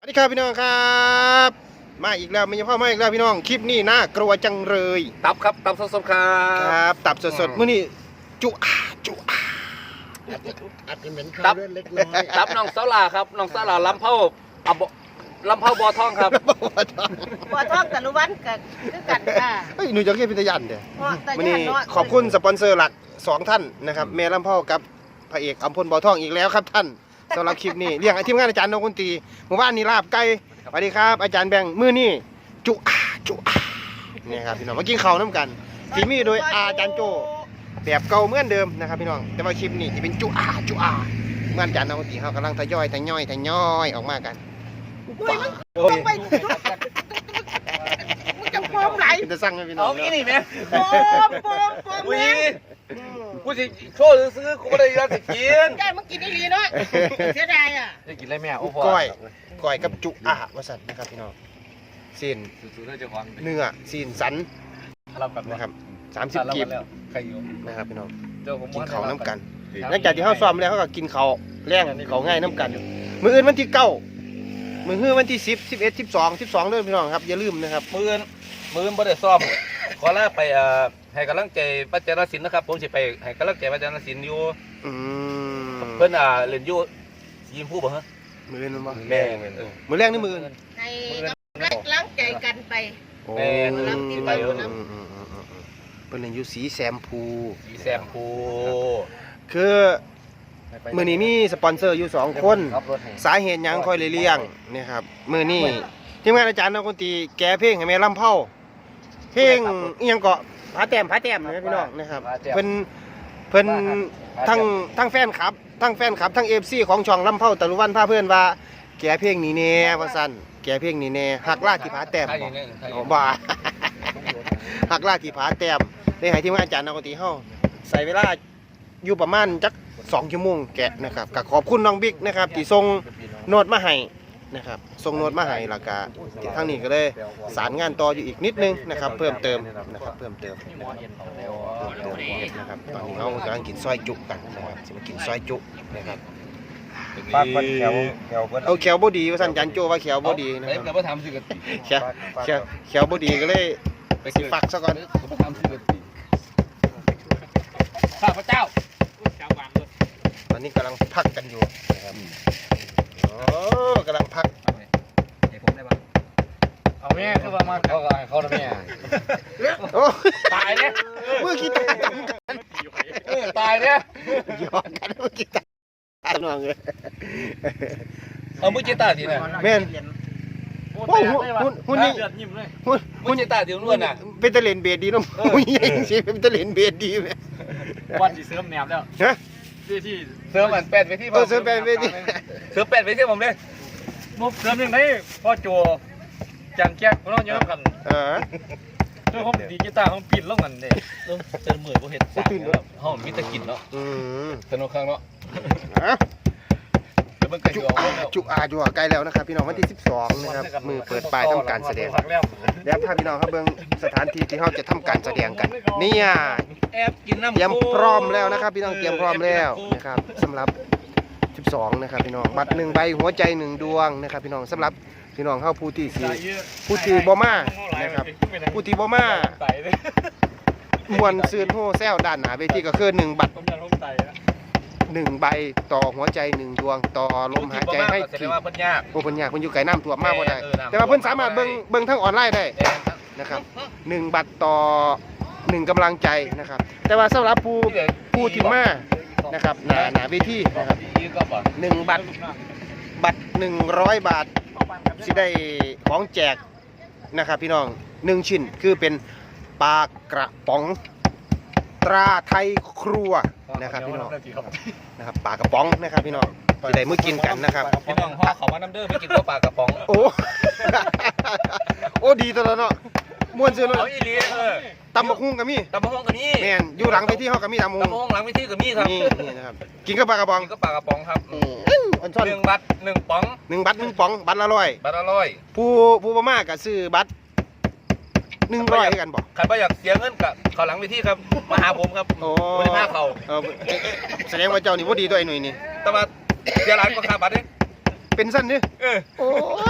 สวัสดีครับพี่น้องครับ มาอีกแล้วมีพ่อมาอีกแล้วพี่น้องคลิปนี้น่ากลัวจังเลยตับครับตับสดๆครัคบ รับ ตับสดอืมๆมื้อนี้จุอาจุอาอาจจะเหม็นตัข้าวบ ด้วยเล็กน้อยตับน้องเสาหลาครับน้องเสาหลาลำเผาอะบลำเผาบอทองครับ บัวทองตะลุวันกับคือกันค่ะเฮ้ยหนูจะเรียกพิทยันเด้อเพราะแต่มื้อยันี้นเนาะขอบคุณสปอนเซอร์หลักสองท่านนะครับแม่ลำเผากับพระเอกอัมพลบ่อทองอีกแล้วครับท่าน สำหรับคลิปนี้เรียกทีมงานอาจารย์นงคนตรีหมู่บ้านนี้ลาบไก่สวัสดีครับ อาจารย์แบงค์มื้อนี้จุอาจุอาเนี่ยครับพี่น้องมากินข้าวน้ำกันฝีมือโดยอาจารย์โจ แบบเก่าเหมือนเดิมนะครับพี่น้องแต่ว่าคลิปนี้จะเป็นจุอาจุอาเหมื่อนจานน้องตีเขากำลังทยอยทยอยทยอยออกมากันโอ้ยมันต้องไปมึงจะโปมไหลจะสั่งให้พี่น้อเอางอีนี่ไหมโปมโปมโปมอุ้ยแม่ง กูสิโชว์ซื้อๆกูไม่ได้อยากจะกินได้มึงกินอีหลีเนาะเสียดายอะจะกินอะไรแม่โอ้โหก้อยก้อยกับจุอาวาสันนะครับพี่น้องซีนซื้อๆได้จะหวังเนื้อซีนสันรับกันนะครับสามสิบกีบใครอยู่นะครับพี่น้องเจ้าผมกินเขาวน้ำกันหลังจากที่เขาซ้อมแล้วเขาก็กินเขาวแรงเขาวง่ายน้ำกัน มืออื่นวันที่เก้ามือฮื้อวันที่สิบสิบเอ็ดสิบสองสิบสองเดือนพี่น้องครับอย่าลืมนะครับมือนมือนบ่ได้ซ่อมขอลาไปเอ่อ ให้กำลังใจปัจจารศิลป์นะครับ ผมสิไปให้กำลังใจปัจจารศิลป์อยู่อืมเพิ่นอ่าเล่นอยู่สีชมพูบ่ฮะมืออื่นมันบ่แม่มือแรกนี่มืออื่นให้กำลังล้างใจกันไป โอ้แม่อืมรับที่อืมไปอืเอามน้อืมอืมอืมอืมเป็นเล่นอยู่สีแซมพู สีแซมพูคือมือนี้มีสปอนเซอร์อยู่สองคนขับรถให้สาเหตุหยังคอยเลยเลี้ยงนี่ครับมือนี้ทีมงานอาจารย์นักดนตรีแก้เพลงให้แม่ลำเผาเพลงอีหยังเกาะ ผาแต้มผาแต้มนะพี่น้องนะครับเพิ่นเพิ่นทั้งทั้งแฟนคลับทั้งแฟนคลับทั้ง FC ของช่องลำเผาตะลุวันพาเพื่อนว่า แก้เพลงนี้แน่ว่าซั่นแก้เพลงนี้แน่หักลาที่ผาแต้มใช่บอกเนี่ยใช่อ๋อบ่าหักลาที่ผาแต้มได้ให้ทีมงานอาจารย์นักดนตรีเฮาใส่เวลาอยู่ประมาณจัก2ชั่วโมงแกะนะครับก็ขอบคุณน้องบิ๊กนะครับที่ส่งโน้ตมาให้นะครับ ส่งโน้ตมาให้แล้วก็ทางนี้ก็เลยสารงานต่ออยู่อีกนิดนึงนะครับเพิ่มเติมนะครับเพิ่มเติมนะครับเพิ่มเติมนะครับตอนนี้เรากำลังกินซอยจุกันนะครับจะมากินซอยจุนะครับปากคนแถวแถวเพิ่นเอาแขวบ่ดีว่าซั่นจันโจว่าแขวบ่ดีนะเอ้ยคแต่รับว่าทำสิกันแขวแขวแขวบ่ดีก็เลยไปสิฟักซะก่อนผมทำสิกันข้าพเจ้าตอนนี้กำลังพักกันอยู่นะครับโอ้กำลังพัก ให้ผมได้บ้างเอา แม่คือว่ามาเขาก็ให้เขาแล้วแม่โอ้ตายเนี่ยมือกีตาร์ทำกันเออตายเนี่ยหยอกกันมือกีตาร์ทำนองเลยเอามือจิตตาทีน่ะแม่นโอ้หุ่นหุ่นหุ่นนี่หุ่นมืหุ่อนจิตตาทีล้วนน่ะเป็นตะเลนเบดดีเนาะหุ่นใหญ่สิเป็นตะเลนเบดดีไหมวันที่เสริมแหนบแล้วฮะที่ที่เสริมมันแปดไปที่เออเสริมแปดไปที่เสริมแปดไปที่ผมเลยมุกเสริมยังไงพ่อโจ จันแก๊กพวกเราอยู่น้ำกันเออด้วยผมดีกีตาร์ผมปิดลงกันเด้เติมมือบ่เห็ดสามครับห้องมีแต่กินเนาะอืมสนุกครั้งเนาะอะเดี๋ยวเบิ่งกันจุอยู่เอาอาแล้วจุอาจุอาใกล้แล้วนะครับ พี่น้องวันที่ 12 นะครับ มือเปิดปลายทำการแสดง แล้วแล้วพาพี่น้องครับเบิ่งสถานที่ที่เราจะทำการแสดงกัน เนี่ยแอบกินน้ำเตรียมพร้อมแล้วนะครับ พี่น้องเตรียมพร้อมแล้วนะครับสำหรับ 12 นะครับพี่น้องบัตรหนึ่งใบหัวใจหนึ่งดวงนะครับ พี่น้องสำหรับ พี่น้องเข้าผู้ที่สีผู้ที่บ่มานะครับผู้ที่บ่มาไต่เลยมวนซืนโฮแซวด้านหน้าเวทีก็คือหนึ่งบัตรผมจะลงไต่นะหนึ่งใบต่อหัวใจหนึ่งดวงต่อลมหายใจให้แสดทีงว่าเพิ่นยากโอ้เพิ่นอยากเพิ่นอยู่ไกลน้ำท่วมมากบ่ได้เออน้ำแต่ว่าเพิ่นสามารถเบิ่งเบิ่งทางออนไลน์ได้แดงครับนะครับหนึ่งบัตรต่อหนึ่งกำลังใจนะครับ แต่ว่าสำหรับผู้ผู้ที่มานะครับหนาหนาเวทีนะครับยืดก็บ่หนึ่งบัตรบัตรหนึ่งร้อยบาท สิได้ของแจกนะครับพี่น้องหนึ่งชิ้นคือเป็นปลากระป๋องตราไทยครัวนะครับพี่น้องนะครับปลากระป๋องนะครับพี่น้องสิได้มื้อกินกันนะครับพี่น้องห่อเขามาน้ำเด้อไปกินตัวปลากระป๋องโอ้โอ้ดีตัวแล้วเนาะม่วนซื่อเนาะเอาอีหลีเออ ตำบักหุ่งก็มีตำบักหุ่งก็มีแม่นอยู่หลังไปที่เฮาก็มีตำบักตำหุ่บังกหุ่งหลังวิธีก็มีครับนี่นี่นะครับกินกับปลากระป๋องกินก็ปลากระป๋องครับอืมอันซ่อนหนึ่งบัตรหนึ่งป๋องหนึ่งบัตรหนึ่งป๋องบัตรละร้อยบัตรละร้อยผู้ผู้ประมาก็ซื้อบัตรหนึ่งร้อยกันบอกใครบ่อยากเสียเงินกับเขาหลังวิธีครับมาหาผมครับโอ้บริภาคเขาเออแสดงว่าเจ้านี่บ่ดีตัวไอ้หนุ่ยนี่แต่ว่าเสียหลายกว่าค่าบัตรเนี่ยเป็นสั้นเด้อเออโอ้ย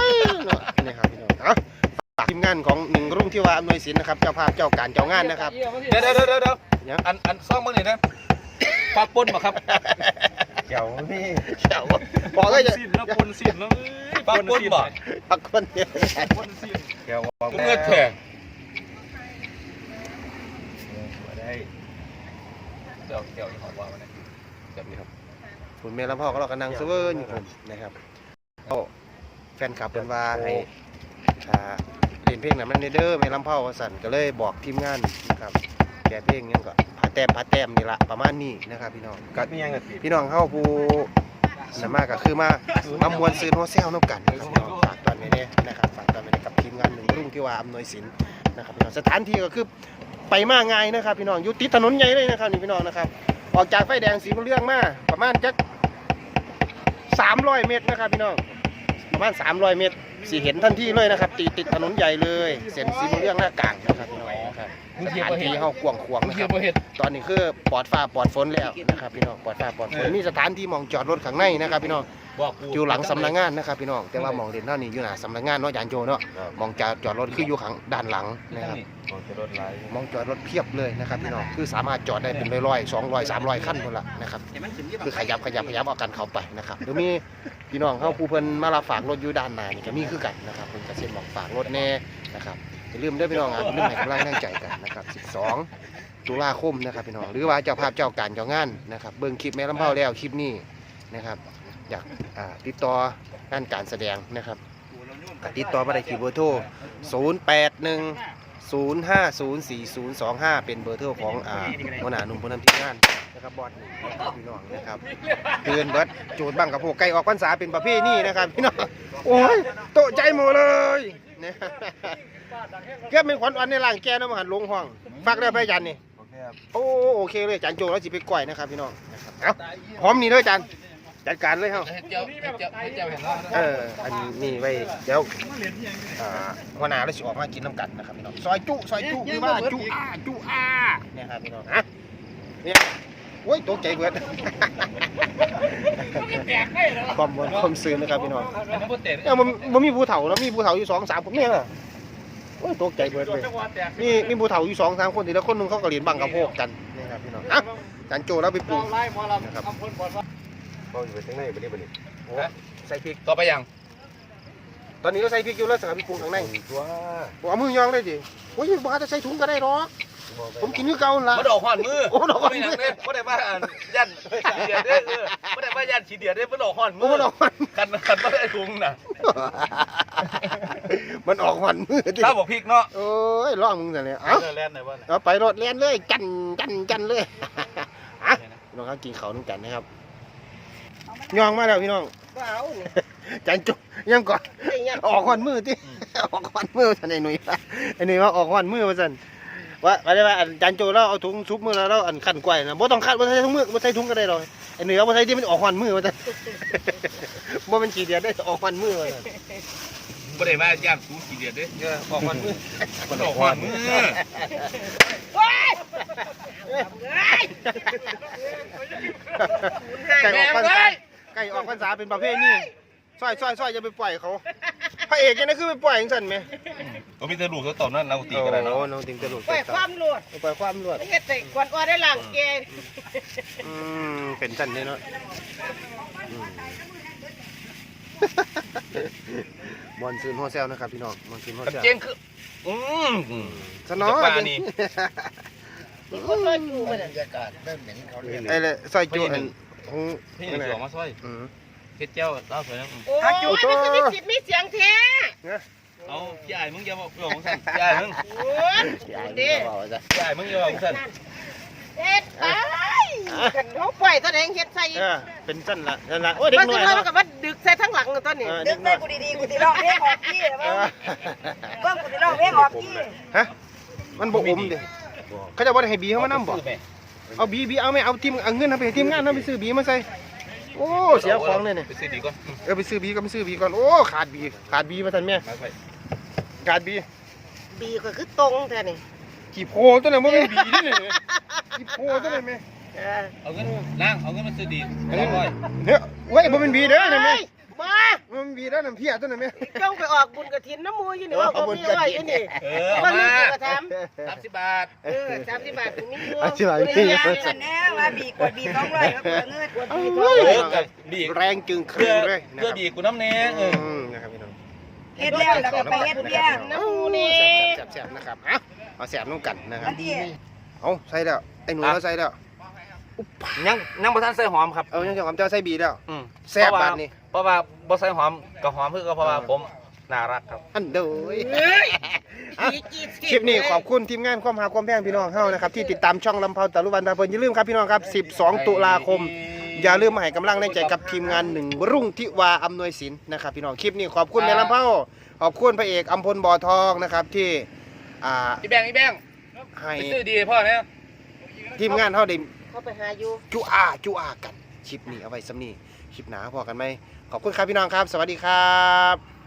ทีมงานของหนึ่งรุ่งที่ว่าอำนวยสินนะครับเจ้าภาพเจ้าการเจ้างานนะครับ เดี๋ยวเดี๋ยวเดี๋ยวเดี๋ยวยัง อันอันซ่องมึงนี่นะฟักปุ้นมาครับเดี๋ยวนี่เจ้าบอกก็จะสิ้นแล้วคนสิ้นแล้วฟักปุ้นบ่พักคนเดียวคนสิ้นเดี๋ยวบอกมึงเงือกแทงได้เดี๋ยวเดี๋ยวอีกหอมว่ามาเนี่ยแบบนี้ครับคุณเมย์ลำพ่อก็เรากำลังเซเวอร์อยู่ผมนะครับเอาแฟนคลับเป็นว่าให้อ่าเล่นเพลงนั้นมันเด้อเมย์ลำพ่อว่าสั่นก็เลยบอกทีมงานนะครับแกเพลงยังก็ผาแต้มผาแต้มนี่ละประมาณนี้นะครับ พี่น้องก็มียังไงสิพี่น้องเฮาผู้สามารถก็คือมามามวนซื้อโฮเซลน้ำกันนะครับพี่น้องฝากตอนไว้เนี่ยนะครับฝากตอนไว้เนี่ยกับทีมงานหนึ่งรุ่งที่ว่าอำนวยสินนะครับพี่น้องสถานที่ก็คือไปมาง่ายนะครับ พี่น้องอยู่ติดถนนใหญ่เลยนะครับนี่พี่น้องนะครับ ออกจากไฟแดงสีบุญเรื่องมาประมาณจัก300 เมตรนะครับพี่น้อง ประมาณ 300 เมตรสีเห็นทันทีเลยนะครับ ตีติดถนนใหญ่เลย เส้นสีบุญเรื่องหน้ากลางนะครับ พี่น้องนะครับสถานที่เฮากว้างขวางมึงนะคเกี่ยรัวบบ่เห็ดตอนนี้คือปลอดฟ้าปลอดฝนแล้วนะครับพี่น้องปลอดฟ้าปลอดฝนมีสถานที่หมองจอดรถข้างในนะครับพี่น้องบอกกูอยู่หลังสำนักงานนะครับพี่น้องแต่ว่าหมองเด่นเท่านี้อยู่หน้าสำนักงานเนาะยานโจเนาะหมองจอดจอดรถคืออยู่ข้างด้านหลังนะครับมองจะรถไหลหมองจอดรถเพียบเลยนะครับพี่น้องคือสามารถจอดได้เป็นร้อยๆสองร้อยสามร้อยขั้นคนละนะครับคือขยับขยับขยับเอากันเข้าไปนะครับหรือมีพี่น้องเขาผู้เพิ่นมารับฝากรถอยู่ด้านหน้านี่ก็มีคือกันนะครับเพิ่นก็เซ็นบอกฝากรถแน่นะครับ อย่าลืมเด้พี่น้องอะอย่าลืมให้กำลังแรงใจกันนะครับ 12 ตุลาคมนะครับพี่น้องหรือว่าเจ้าภาพเจ้าการเจ้างานนะครับเบิ่งคลิปแม่ลำเผาแล้วคลิปนี้นะครับ อยากอ่าติดต่องานการแสดงนะครับก็ติดต่อมาได้ที่เบอร์โทร081 0504025 เป็นเบอร์โทรของอ่าหัวหน้าหนุ่มผู้นำทีมงาน นะครับบอสหนึ่งนะครับพี่น้องนะครับเตือนเบิดโจทย์บังกับพวกไก่ออกพรรษาเป็นประเภทนี้นะครับพี่น้องโอ้ยโตะใจหมดเลยเนี่ยเก็บเป็นขวัญอ่อนในร่างแกน้ำหันลงห้องฟักได้ไปยันนี่โอเคครับโอ้โอเคเลยจานโจแล้วสิไปก่อยนะครับพี่น้องนะครับเอาพร้อมนี่เลยจานจัดการเลยเฮาเฮ็ดเจ้าเฮ็ดเจ้าเฮ็ดเจ้าเห็นแล้วเออ อันนี้ไว้เดี๋ยวอ่าหัวหน้าเราสิออกมากินน้ำกันนะครับพี่น้อง ซอยจุ ซอยจุหรือว่าจุอาจุอาเนี่ยครับพี่น้องฮะเนี่ย โอ้ยตกใจเบิดความบนความซื่อนะครับพี่น้องอันนี้บ่เตะเนี่ยมันมันมีผู้เฒ่าแล้วมีผู้เฒ่าอยู่สองสามผมเนี่ยน่ะโอ้ยตกใจเบิดเลยมีมีผู้เฒ่าอยู่สองสามคนทีละคนหนึงเขาก็เรียนบังกะโพกกันนี่ครับพี่น้องอะจานโจแล้วไปปรุงไล่หมอลำอำเภอปอดว่ามองอยู่ไปทางไหนไปนี่ไปนี่ใส่พริกต่อไปยังตอนนี้เราใส่พริกอยู่แล้วสำหรับพี่ปรุงข้างในตัวบอกเอามือยองเลยดิโอ้ยบ้าจะใส่ถุงก็ได้หรอก ผมกินคือเก่าหั่นละบ่ดอกหอนมือโอ้ดอกหอนมือไม่หยังเด้บ่ได้ว่าอันยันฉีเดียดเด้อเออบ่ได้ว่ายันฉีเดียดเด้อบ่ดอกหอนมืโอ้อดอกมันคันคันบ่ได้ถุงน่ะมันออกหวันมือดิถ้าบอกพริกเนาะโอ้ยร้องมึงแต่เนี่ยเอาเล่นไหนวะเอาไปรถเลียนเลยจันจันจันเลยอะพี่น้องครับกินข้าวน้ำกันนะครับย่องมาแล้วพี่น้องว้าวนี่จันจุยังก่อนไอ้ยังออกหวันมือที่ออกหวันมือสันไอ้หนุ่ยไอ้หนุ่ยว่าออกหวันมือมาสัน ว่าว่าได้ว่าอันจันโจแล้วเอาถุงซุปมือแล้วแล้วอันขันกล้วยนะบ่ต้องขันบ่ใส่ถุงมือบ่ใส่ถุงก็ได้หรอกไอ้หนุ่ยเอาบ่ใส่ที่มันออกหวันมือมาสันบ่มันขี้เดียดได้ออกหวันมือมาสันบ่ได้ว่ายันสูฉีเดียดเด้อเออออกหวันมือบ่ดอกหอนมือว้ายไก่ออกพรรษาไก่ออกพรรษาเป็นประเภทนี้ซอยซอยซอยอย่าไปปล่อยเขาพระเอกยังไงคือไปปล่อยอย่างสั่นไหม บ่มีแต่ลูกตัวตอนนั้นเราตีกันได้เนาะโอ้น้องติงตลกปล่อยความรวดปล่อยความรวดเฮ็ดใส่กวนอ้อได้หลังแกอืมเป็นสั่นเลยเนาะอืมมอนซืนหัวแซวนะครับพี่น้องมอนซืนหัวแซวเจ๋งคืออืมสนอจากบ้านนี่มีคนรออยู่มันบรรยากาศเริ่มเหม็นเขาเรียนไอ้เลยซอยจุอันของพี่นี่สิออกมาซอยอืมเฮ็ดเจ้าลาวสวยนะโอ้ยมันคือมีสิทธิ์มีเสียงแท้ เอาพี่อ้ายมึงอย่าบอกพี่ของซั่นพี่อ้ายมึงโอ้ยดีพี่อ้ายมึงอย่าบอกซั่นเฮ็ดไปกันเขาปล่อยตัวเองเฮ็ดใส่เออเป็นสั่นละนั่นละโอ้ยเด็กมันน้สิอยมาเนาะกับว่าดึกใส่ทั้งหลังตัวนี้เออดึเด็กกได้น้อยกูดีๆกูสิร้องเพลงออกกี้เอเบิ่งอเบิ่งกูสิร้องเพลงออกกี้ฮะมันบ่อมดิเขาจะบ่ได้ให้บีเขามานํบ่เอาบีบีเอาไหม่เอาทีมเอาเงินเอาไปให้ทีมงานเอาไปซื้อบีมาใส่โอ้เสียของเลยเนี่ยไปซื้อดีก่อนเออไปซื้อบีก็ไปซื้อบีก่อนโอ้ขาดบีขาดบีมาทันแม่มาไป ขาดบีบีก็คือตรงแท้นี่กี่โพตัวไหนมันเป็นบีนี่เนี่ยกี่โพตัวไหนแม่เออเอาเงินล้างเอาเงินมาซื้อดี200เฮ้ยเว้ยมันเป็นบีเด้อเนี่ยแม่บ่มามันมีด้านน้ำเพียตัวนั้นไหมจ้องไปออกบุญกระถินน้ำมูอยู่นี่ว่าเอาเขาบุญมีกฐินไว้อยู่นี่เออเอาวันมานี้กูกระทสามสิบบาทำเออสามสิบบาทกูมีอยู่อธิบายเงิพี่นเงินแน่ว่าบีกดบีสองร้อยก็เปิดเงินกดดีเฮ้เท่ายเออกับดีแรงจึงคเพื่รึ่องเลยนะเพื่อครับดีกูน้ำเน้เออ เฮ็ดแล้วแล้วก็ไปเฮ็ดเบี้ยน้ำมูนี่แสบๆแสบๆนะครับเอาเอาแสบน้ำกันนะครัอับนที่เอาใส่แล้วไอ้หนูเราใส่แล้วยังยังบ่ทันใส่หอมครับ เอายังจะหอมเจ้าใส่บีแล้วอืมแซ่บบาดนี้ เพราะว่าบ่ใส่หอมกับหอมเพื่อก็เพราะว่าผมน่ารักครับ อันเดยคลิปนี้ขอบคุณทีมงานความหาความแพงพี่น้องเฮานะครับที่ติดตามช่องลำเพาตะลุวันตาเพิ่นอย่าลืมครับพี่น้องครับ 12 ตุลาคม อย่าลืมมาให้กำลังแรงใจกับทีมงานหนึ่งรุ่งทิวาอำนวยศิลป์นะครับพี่น้องคลิปนี้ขอบคุณแม่ลำเผาขอบคุณพระเอกอัมพลบ่อทองนะครับที่อ่าอีแบงอีแบงให้ไปซื้อดีพ่อเนี่ยทีมงานเฮาได้เขาไปหาอยู่จุอาจุอากันคลิปนี้เอาไว้สำนี้คลิปหนาพอกันไหมขอบคุณครับพี่น้องครับ สวัสดีครับ